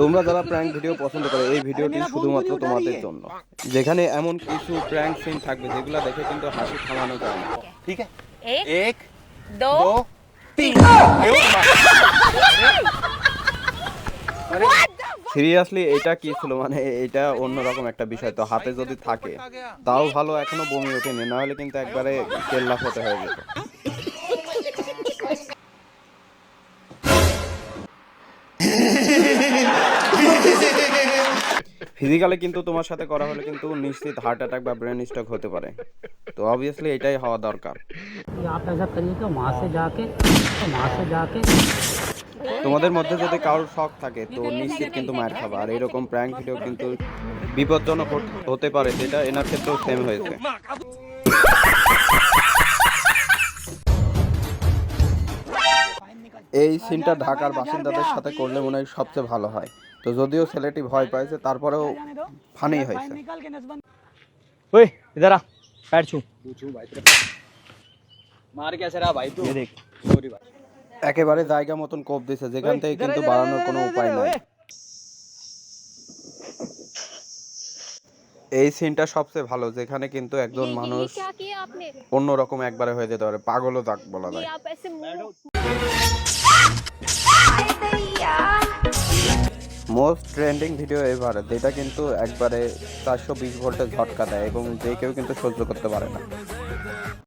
তোমরা যারা prank video পছন্দ করো এই ভিডিওটি শুধুমাত্র তোমাদের জন্য। যেখানে এমন কিছু প্র্যাঙ্ক সিন থাকবে যেগুলো দেখে কিন্তু হাসি থামানো যায় না। ঠিক আছে? এক দো তিন। সিরিয়াসলি এটা কি ছিল? মানে এটা অন্যরকম একটা বিষয়। তো হাতে যদি থাকে তাও ভালো এখনও বমি ওঠেনি না হলে কিন্তু একবারে কেল্লা হতে হয়ে যেত। ফিজিক্যালি কিন্তু তোমার সাথে করা হলে কিন্তু নিশ্চিত হার্ট অ্যাটাক বা ব্রেন স্ট্রোক হতে পারে। তো অবভিয়াসলি এটাই হওয়া দরকার। তোমাদের মধ্যে যদি কারোর শখ থাকে, তো নিশ্চিত কিন্তু মায়ের খাবার। আর এরকম প্র্যাঙ্ক ভিডিও কিন্তু বিপজ্জনক হতে পারে যেটা এনার ক্ষেত্রেও সেম হয়েছে। এই সিনটা ঢাকার বাসিন্দাদের সাথে করলে মনে হয় সবচেয়ে ভালো হয় তো যদিও ছেলেটি ভয় পাইছে তারপরেও ফানি হয়েছে ओए इधर आ पैर छू मार कैसे रहा भाई तू দেখ सॉरी भाई একেবারে জায়গা মতন কোপ দিছে যেখান থেকে কিন্তু বাড়ানোর কোনো উপায় নাই এই সিনটা সবচেয়ে ভালো যেখানে কিন্তু একজন ये- মানুষ ये क्या किया आपने অন্যরকম একবারে হয়ে যেতে পারে পাগলও তাক বলা ये যায় মোস্ট ট্রেন্ডিং ভিডিও এবার যেটা কিন্তু একবারে চারশো বিশ ভোল্টের ঝটকা দেয় এবং যে কেউ কিন্তু সহ্য করতে পারে না।